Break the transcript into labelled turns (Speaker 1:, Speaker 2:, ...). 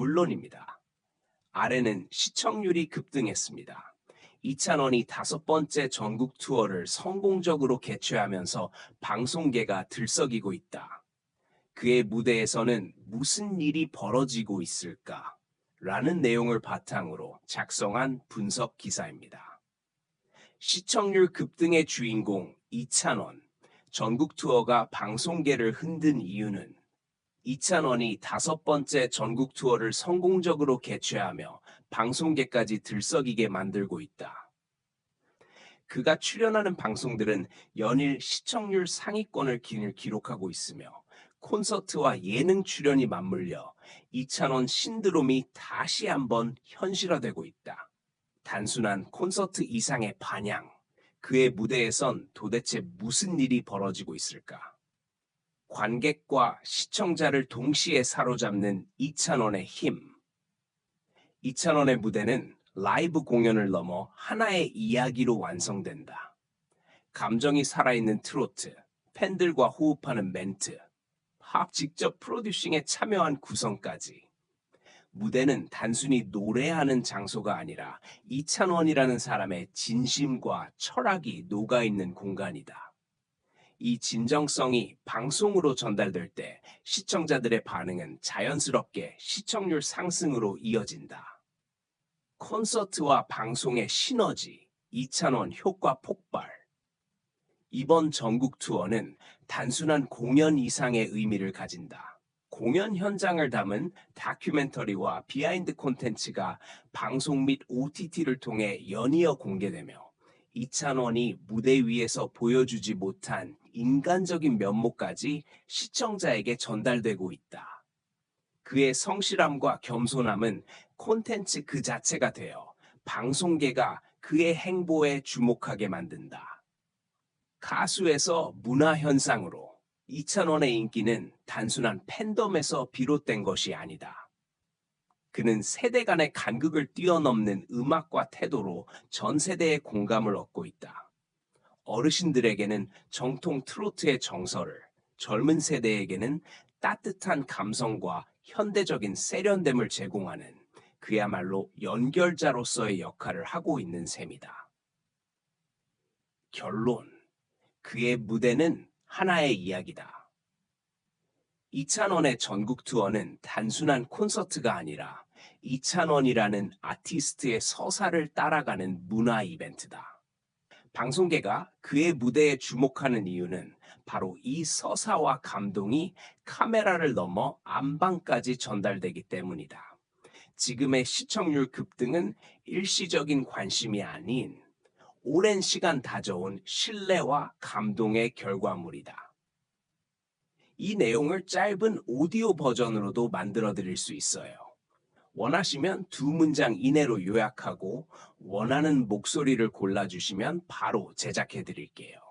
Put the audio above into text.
Speaker 1: 물론입니다. 아래는 시청률이 급등했습니다. 이찬원이 다섯 번째 전국 투어를 성공적으로 개최하면서 방송계가 들썩이고 있다. 그의 무대에서는 무슨 일이 벌어지고 있을까? 라는 내용을 바탕으로 작성한 분석 기사입니다. 시청률 급등의 주인공 이찬원. 전국 투어가 방송계를 흔든 이유는 이찬원이 다섯 번째 전국 투어를 성공적으로 개최하며 방송계까지 들썩이게 만들고 있다. 그가 출연하는 방송들은 연일 시청률 상위권을 기- 기록하고 있으며 콘서트와 예능 출연이 맞물려 이찬원 신드롬이 다시 한번 현실화되고 있다. 단순한 콘서트 이상의 반향, 그의 무대에선 도대체 무슨 일이 벌어지고 있을까? 관객과 시청자를 동시에 사로잡는 이찬원의 힘. 이찬원의 무대는 라이브 공연을 넘어 하나의 이야기로 완성된다. 감정이 살아있는 트로트, 팬들과 호흡하는 멘트, 팝 직접 프로듀싱에 참여한 구성까지. 무대는 단순히 노래하는 장소가 아니라 이찬원이라는 사람의 진심과 철학이 녹아있는 공간이다. 이 진정성이 방송으로 전달될 때 시청자들의 반응은 자연스럽게 시청률 상승으로 이어진다. 콘서트와 방송의 시너지, 이찬원 효과 폭발. 이번 전국 투어는 단순한 공연 이상의 의미를 가진다. 공연 현장을 담은 다큐멘터리와 비하인드 콘텐츠가 방송 및 OTT를 통해 연이어 공개되며 이찬원이 무대 위에서 보여주지 못한 인간적인 면모까지 시청자에게 전달되고 있다. 그의 성실함과 겸손함은 콘텐츠 그 자체가 되어 방송계가 그의 행보에 주목하게 만든다. 가수에서 문화 현상으로 이찬원의 인기는 단순한 팬덤에서 비롯된 것이 아니다. 그는 세대 간의 간극을 뛰어넘는 음악과 태도로 전 세대의 공감을 얻고 있다. 어르신들에게는 정통 트로트의 정서를, 젊은 세대에게는 따뜻한 감성과 현대적인 세련됨을 제공하는 그야말로 연결자로서의 역할을 하고 있는 셈이다. 결론. 그의 무대는 하나의 이야기다. 이찬원의 전국 투어는 단순한 콘서트가 아니라 이찬원이라는 아티스트의 서사를 따라가는 문화 이벤트다. 방송계가 그의 무대에 주목하는 이유는 바로 이 서사와 감동이 카메라를 넘어 안방까지 전달되기 때문이다. 지금의 시청률 급등은 일시적인 관심이 아닌 오랜 시간 다져온 신뢰와 감동의 결과물이다. 이 내용을 짧은 오디오 버전으로도 만들어 드릴 수 있어요. 원하시면 두 문장 이내로 요약하고 원하는 목소리를 골라주시면 바로 제작해 드릴게요.